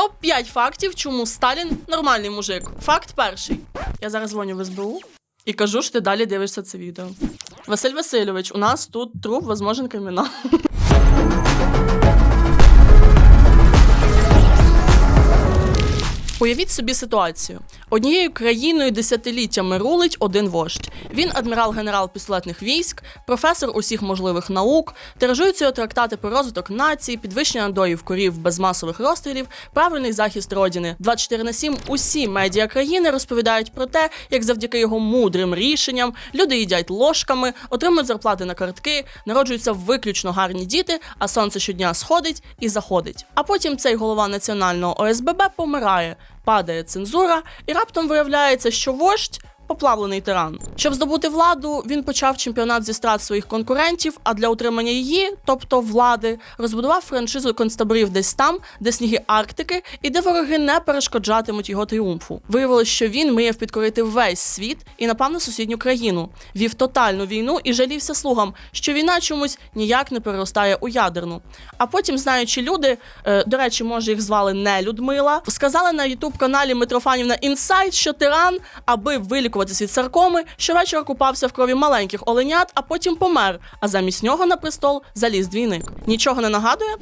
Топ 5 фактів, чому Сталін нормальний мужик. Факт перший. Я зараз дзвоню в СБУ і кажу, що ти далі дивишся це відео. Василь Васильович, у нас тут труп, возможен кримінал. Уявіть собі ситуацію: однією країною десятиліттями рулить один вождь. Він адмірал-генерал пістолетних військ, професор усіх можливих наук, тиражують його трактати про розвиток нації, підвищення надоїв корів без масових розстрілів, правильний захист родини. 24 на 7 усі медіа країни розповідають про те, як завдяки його мудрим рішенням люди їдять ложками, отримують зарплати на картки, народжуються виключно гарні діти, а сонце щодня сходить і заходить. А потім цей голова національного ОСББ помирає, падає цензура, і раптом виявляється, що вождь. Поплавлений тиран. Щоб здобути владу, він почав чемпіонат зі страт своїх конкурентів, а для утримання її, тобто влади, розбудував франшизу концтаборів десь там, де сніги Арктики, і де вороги не перешкоджатимуть його тріумфу. Виявилось, що він мріяв підкорити весь світ і напав на сусідню країну, вів тотальну війну і жалівся слугам, що війна чомусь ніяк не переростає у ядерну. А потім, знаючи люди, е, до речі, може їх звали не Людмила, сказали на ютуб каналі Митрофанівна Інсайт, що тиран, аби вилікуватись від саркоми, щовечора купався в крові маленьких оленят, а потім помер. А замість нього на престол заліз двійник. Нічого не нагадує?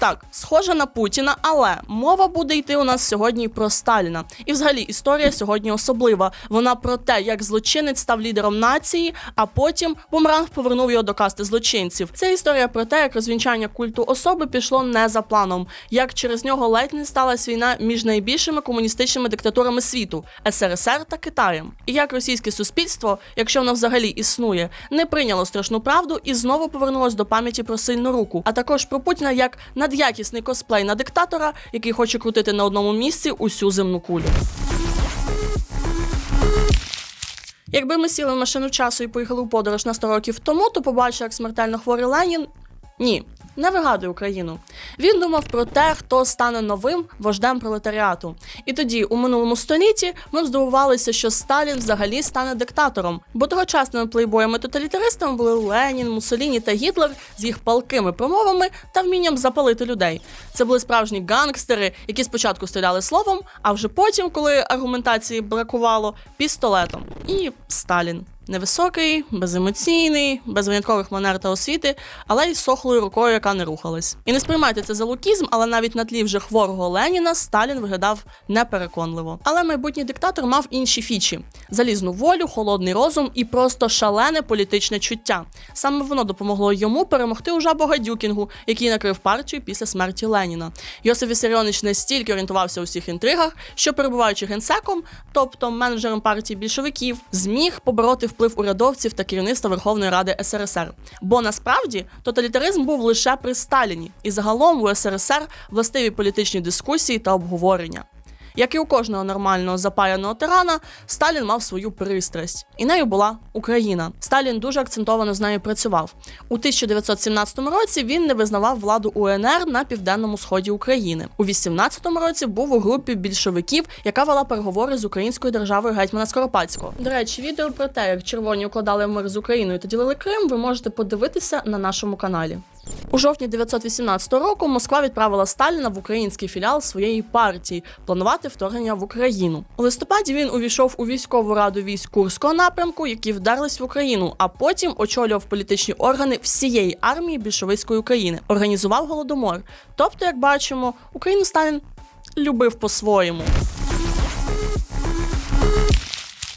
Так, схоже на Путіна, але мова буде йти у нас сьогодні про Сталіна. І взагалі історія сьогодні особлива. Вона про те, як злочинець став лідером нації, а потім бумеранг повернув його до касти злочинців. Це історія про те, як розвінчання культу особи пішло не за планом, як через нього ледь не сталася війна між найбільшими комуністичними диктатурами світу СРСР та Китаєм. І як російське суспільство, якщо воно взагалі існує, не прийняло страшну правду і знову повернулось до пам'яті про сильну руку, а також про Путіна як надякісний косплей на диктатора, який хоче крутити на одному місці усю земну кулю. Якби ми сіли в машину часу і поїхали у подорож на 100 років тому, то побачили, як смертельно хворий Ленін. Ні, не вигадує Україну. Він думав про те, хто стане новим вождем пролетаріату. І тоді, у минулому столітті, ми здивувалися, що Сталін взагалі стане диктатором, бо тогочасними плейбоями-тоталітаристами були Ленін, Муссоліні та Гітлер з їх палкими промовами та вмінням запалити людей. Це були справжні гангстери, які спочатку стріляли словом, а вже потім, коли аргументації бракувало, пістолетом. І Сталін. Невисокий, беземоційний, без виняткових манер та освіти, але й сохлою рукою, яка не рухалась. І не сприймайте це за лукізм, але навіть на тлі вже хворого Леніна Сталін виглядав непереконливо. Але майбутній диктатор мав інші фічі: залізну волю, холодний розум і просто шалене політичне чуття. Саме воно допомогло йому перемогти у Жабогадюкінгу, який накрив партію після смерті Леніна. Йосиф Вісаріонович настільки орієнтувався у всіх інтригах, що перебуваючи генсеком, тобто менеджером партії більшовиків, зміг побороти вплив урядовців та керівництва Верховної Ради СРСР. Бо насправді тоталітаризм був лише при Сталіні, і загалом у СРСР властиві політичні дискусії та обговорення. Як і у кожного нормального запаяного тирана, Сталін мав свою пристрасть, і нею була Україна. Сталін дуже акцентовано з нею працював. У 1917 році він не визнавав владу УНР на південному сході України. У 18-му році був у групі більшовиків, яка вела переговори з українською державою гетьмана Скоропадського. До речі, відео про те, як червоні укладали мир з Україною та ділили Крим, ви можете подивитися на нашому каналі. У жовтні 918 року Москва відправила Сталіна в український філіал своєї партії планувати вторгнення в Україну. У листопаді він увійшов у військову раду військ Курського напрямку, які вдарлись в Україну, а потім очолював політичні органи всієї армії більшовицької України, організував голодомор. Тобто, як бачимо, Україну Сталін любив по-своєму.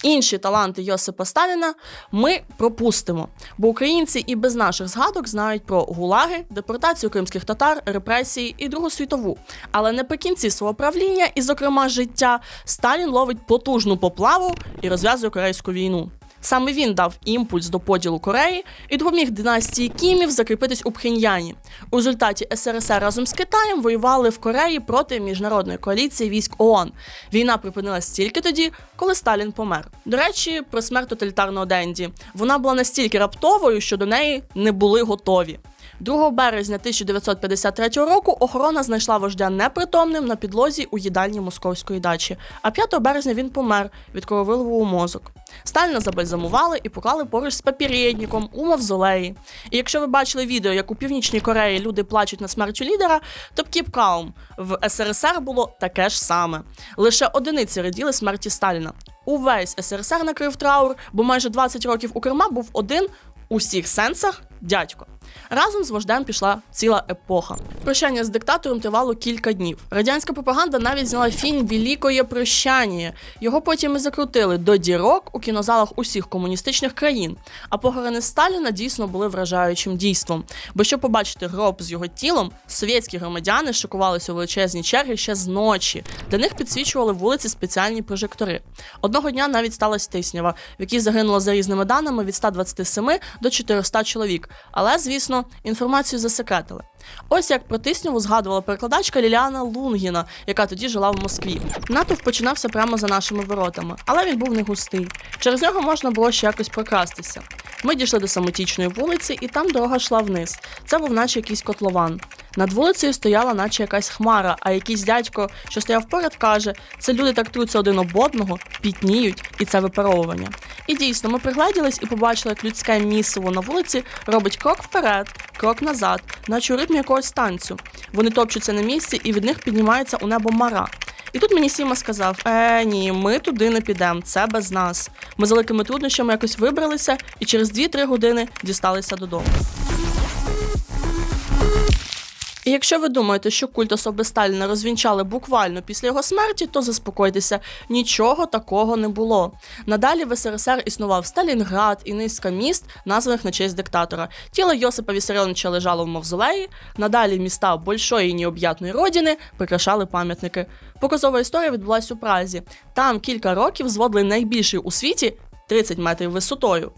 Інші таланти Йосипа Сталіна ми пропустимо, бо українці і без наших згадок знають про гулаги, депортацію кримських татар, репресії і Другу світову. Але наприкінці свого правління, і, зокрема, життя, Сталін ловить потужну поплаву і розв'язує корейську війну. Саме він дав імпульс до поділу Кореї і допоміг династії Кімів закріпитись у Пхеньяні. У результаті СРСР разом з Китаєм воювали в Кореї проти міжнародної коаліції військ ООН. Війна припинилась тільки тоді, коли Сталін помер. До речі, про смерть тоталітарного Денді. Вона була настільки раптовою, що до неї не були готові. 2 березня 1953 року охорона знайшла вождя непритомним на підлозі у їдальні московської дачі. А 5 березня він помер від крововиливу мозок. Сталіна забальзамували і поклали поруч з папірєдніком у мавзолеї. І якщо ви бачили відео, як у Північній Кореї люди плачуть над смертю лідера, то calm. в СРСР було таке ж саме. Лише одиниці раділи смерті Сталіна. Увесь СРСР накрив траур, бо майже 20 років у Кремла був один у всіх сенсах дядько. Разом з вождем пішла ціла епоха. Прощання з диктатором тривало кілька днів. Радянська пропаганда навіть зняла фільм Великое прощання. Його потім і закрутили до дірок у кінозалах усіх комуністичних країн. А похорони Сталіна дійсно були вражаючим дійством. Бо щоб побачити гроб з його тілом, совєтські громадяни шикувалися у величезні черги ще з ночі. Для них підсвічували вулиці спеціальні прожектори. Одного дня навіть сталася тиснява, в якій загинуло за різними даними від 127 до 400 чоловік. Але, звісно, інформацію засекретили. Ось як про тисняву згадувала перекладачка Ліліана Лунгіна, яка тоді жила в Москві. Натовп починався прямо за нашими воротами, але він був не густий. Через нього можна було ще якось прокрастися. Ми дійшли до самотічної вулиці, і там дорога йшла вниз. Це був наче якийсь котлован. Над вулицею стояла, наче якась хмара, а якийсь дядько, що стояв поряд, каже: це люди так труться один об одного, пітніють, і це випаровування. І дійсно, ми пригледілись і побачили, як людське місиво на вулиці робить крок вперед, крок назад, наче у ритмі якогось танцю. Вони топчуться на місці, і від них піднімається у небо мара. І тут мені Сіма сказав: Е, ні, ми туди не підемо, це без нас. Ми з великими труднощами якось вибралися і через 2-3 години дісталися додому. І якщо ви думаєте, що культ особи Сталіна розвінчали буквально після його смерті, то заспокойтеся, нічого такого не було. Надалі в СРСР існував Сталінград і низка міст, названих на честь диктатора. Тіло Йосипа Вісаріоновича лежало в мавзолеї. Надалі міста большої і необ'ятної родини прикрашали пам'ятники. Показова історія відбулася у Празі. Там кілька років зводили найбільший у світі 30 метрів висотою.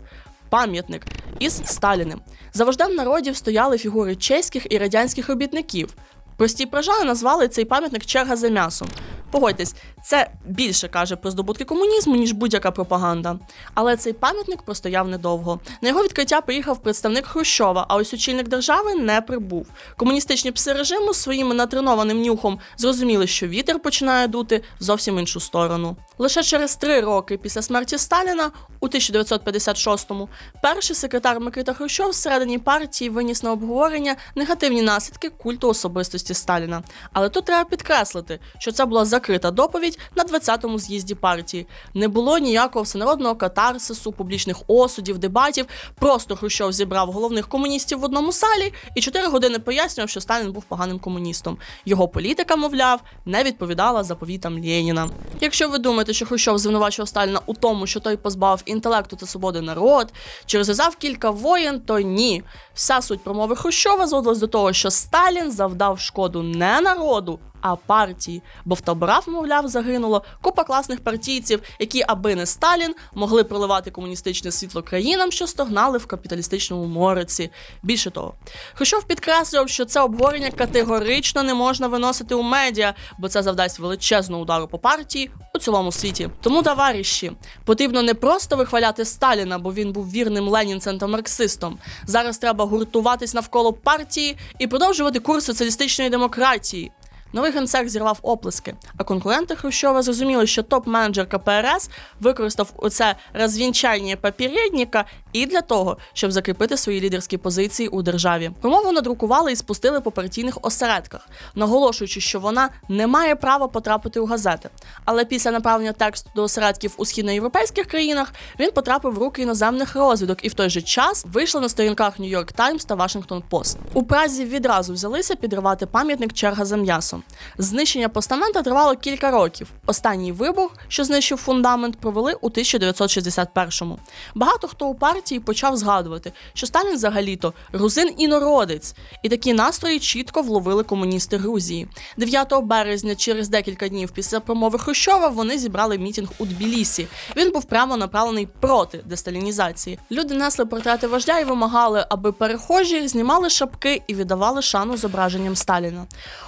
Пам'ятник із Сталіним. За вождем народів стояли фігури чеських і радянських робітників. Прості пражани назвали цей пам'ятник черга за м'ясом. Погодьтесь, це більше каже про здобутки комунізму, ніж будь-яка пропаганда. Але цей пам'ятник простояв недовго. На його відкриття приїхав представник Хрущова, а ось очільник держави не прибув. Комуністичні пси режиму своїм натренованим нюхом зрозуміли, що вітер починає дути зовсім іншу сторону. Лише через три роки після смерті Сталіна, у 1956-му, перший секретар Микита Хрущов всередині партії виніс на обговорення негативні наслідки культу особистості Сталіна. Але тут треба підкреслити, що це була закрита доповідь на 20-му з'їзді партії. Не було ніякого всенародного катарсису, публічних осудів, дебатів. Просто Хрущов зібрав головних комуністів в одному салі і 4 години пояснював, що Сталін був поганим комуністом. Його політика, мовляв, не відповідала заповітам Леніна. Якщо ви думаєте, що Хрущов звинувачував Сталіна у тому, що той позбавив інтелекту та свободи народ, чи розв'язав кілька воєн, то ні. Вся суть промови Хрущова зводилась до того, що Сталін завдав шкоду не народу, а партії, бо в таборах, мовляв, загинуло купа класних партійців, які, аби не Сталін, могли проливати комуністичне світло країнам, що стогнали в капіталістичному мориці. Більше того, Хрущов підкреслював, що це обговорення категорично не можна виносити у медіа, бо це завдасть величезного удару по партії у цілому світі. Тому, товариші, потрібно не просто вихваляти Сталіна, бо він був вірним ленінцем та марксистом. Зараз треба гуртуватись навколо партії і продовжувати курс соціалістичної демократії. Новий генсек зірвав оплески, а конкуренти Хрущова зрозуміли, що топ-менеджер КПРС використав оце розвінчання папірєдніка і для того, щоб закріпити свої лідерські позиції у державі. Промову надрукували і спустили по партійних осередках, наголошуючи, що вона не має права потрапити у газети. Але після направлення тексту до осередків у східноєвропейських країнах він потрапив в руки іноземних розвідок і в той же час вийшов на сторінках York Times та Washington Post. У Празі відразу взялися підривати пам'ятник черга за м'ясом. Знищення постамента тривало кілька років. Останній вибух, що знищив фундамент, провели у 1961-му. Багато хто у партії почав згадувати, що Сталін взагалі-то грузин інородець, і такі настрої чітко вловили комуністи Грузії. 9 березня, через декілька днів після промови Хрущова, вони зібрали мітинг у Тбілісі. Він був прямо направлений проти десталінізації. Люди несли портрети вождя і вимагали, аби перехожі знімали шапки і віддавали шану зображенням Сталіна.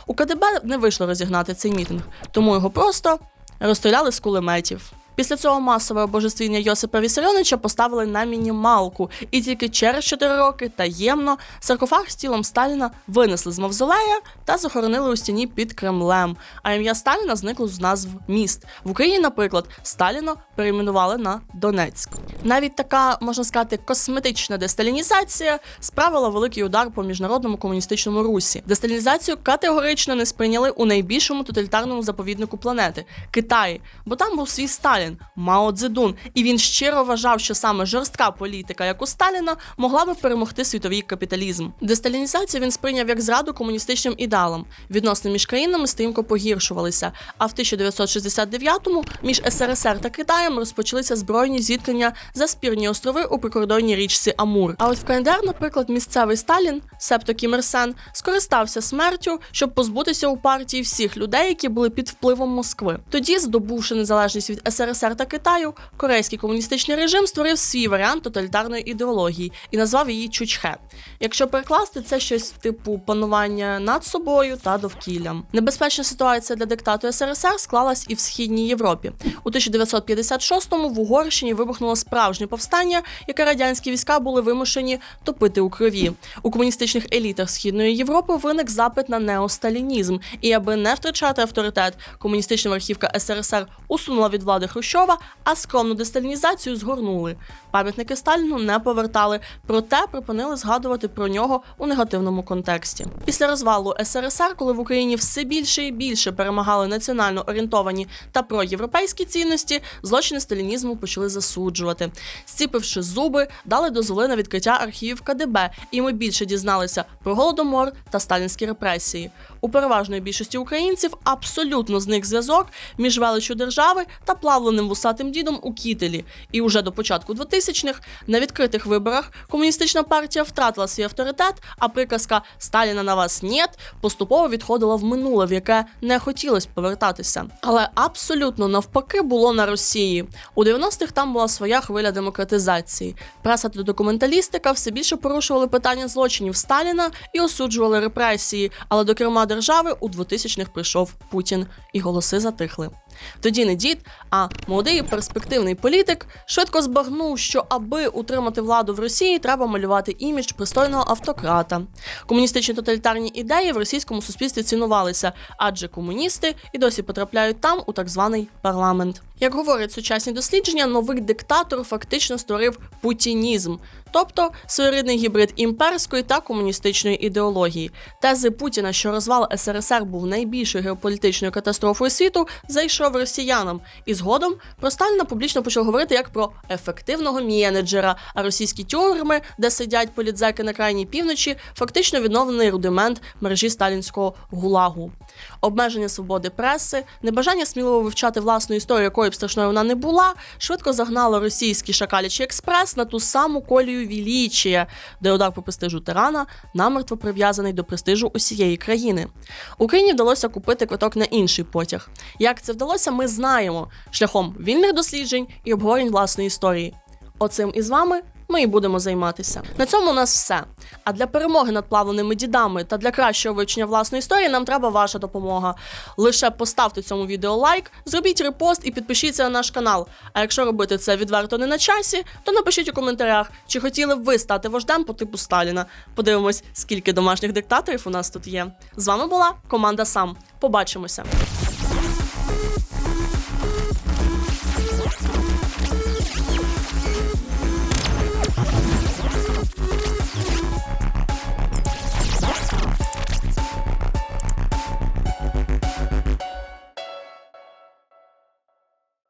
У КДБ не вийшло розігнати цей мітинг, тому його просто розстріляли з кулеметів. Після цього масове обожествлення Йосипа Вісаріоновича поставили на мінімалку, і тільки через 4 роки таємно саркофаг з тілом Сталіна винесли з мавзолея та захоронили у стіні під Кремлем. А ім'я Сталіна зникло з назв міст. В Україні, наприклад, Сталіно перейменували на Донецьк. Навіть така, можна сказати, косметична десталінізація справила великий удар по міжнародному комуністичному русі. Десталінізацію категорично не сприйняли у найбільшому тоталітарному заповіднику планети Китаї, бо там був свій Сталін, Мао Цзедун, і він щиро вважав, що саме жорстка політика, як у Сталіна, могла би перемогти світовий капіталізм. Десталінізацію він сприйняв як зраду комуністичним ідеалам. Відносини між країнами стрімко погіршувалися. А в 1969-му між СРСР та Китаєм розпочалися збройні зіткнення за спірні острови у прикордонній річці Амур. А от в КНДР, наприклад, місцевий Сталін, себто Кім Ір Сен, скористався смертю, щоб позбутися у партії всіх людей, які були під впливом Москви. Тоді, здобувши незалежність від СРСР та Китаю, корейський комуністичний режим створив свій варіант тоталітарної ідеології і назвав її Чучхе. Якщо перекласти, це щось типу панування над собою та довкіллям. Небезпечна ситуація для диктату СРСР склалась і в східній Європі. У 1956-му в Угорщині вибухнуло справжнє повстання, яке радянські війська були вимушені топити у крові. У комуністичних елітах східної Європи виник запит на неосталінізм, і аби не втрачати авторитет, комуністична верхівка СРСР усунула від влади Хрущова, а скромну десталінізацію згорнули. Пам'ятники Сталіну не повертали, проте припинили згадувати про нього у негативному контексті. Після розвалу СРСР, коли в Україні все більше і більше перемагали національно орієнтовані та проєвропейські цінності, злочини сталінізму почали засуджувати. Зціпивши зуби, дали дозволи на відкриття архівів КДБ, і ми більше дізналися про голодомор та сталінські репресії. У переважної більшості українців абсолютно зник зв'язок між величчю держави та плавленим вусатим дідом у кітелі. І уже до початку 2000-х на відкритих виборах комуністична партія втратила свій авторитет, а приказка Сталіна на вас нєт поступово відходила в минуле, в яке не хотілося повертатися. Але абсолютно навпаки було на Росії. У 90-х там була своя хвиля демократизації. Преса та документалістика все більше порушували питання злочинів Сталіна і осуджували репресії. Але до керма держави у 2000-х прийшов Путін, і голоси затихли. Тоді не дід, а молодий перспективний політик швидко збагнув, що аби утримати владу в Росії, треба малювати імідж пристойного автократа. Комуністичні тоталітарні ідеї в російському суспільстві цінувалися, адже комуністи і досі потрапляють там у так званий парламент. Як говорять сучасні дослідження, новий диктатор фактично створив путінізм, тобто своєрідний гібрид імперської та комуністичної ідеології. Тези Путіна, що розвал СРСР був найбільшою геополітичною катастрофою світу, зайшов росіянам. І згодом про Сталіна публічно почав говорити як про ефективного менеджера, а російські тюрми, де сидять політзеки на крайній півночі, фактично відновлений рудимент мережі сталінського гулагу. Обмеження свободи преси, небажання сміливо вивчати власну історію, якою б страшною вона не була, швидко загнало російський шакалячий експрес на ту саму колію вілічія, де удар по престижу тирана намертво прив'язаний до престижу усієї країни. Україні вдалося купити квиток на інший потяг. Як це вдалося, ми знаємо шляхом вільних досліджень і обговорень власної історії. Оцим і з вами ми і будемо займатися. На цьому у нас все. А для перемоги над плавленими дідами та для кращого вивчення власної історії нам треба ваша допомога. Лише поставте цьому відео лайк, зробіть репост і підпишіться на наш канал. А якщо робити це відверто не на часі, то напишіть у коментарях, чи хотіли б ви стати вождем по типу Сталіна. Подивимось, скільки домашніх диктаторів у нас тут є. З вами була команда Сам. Побачимося.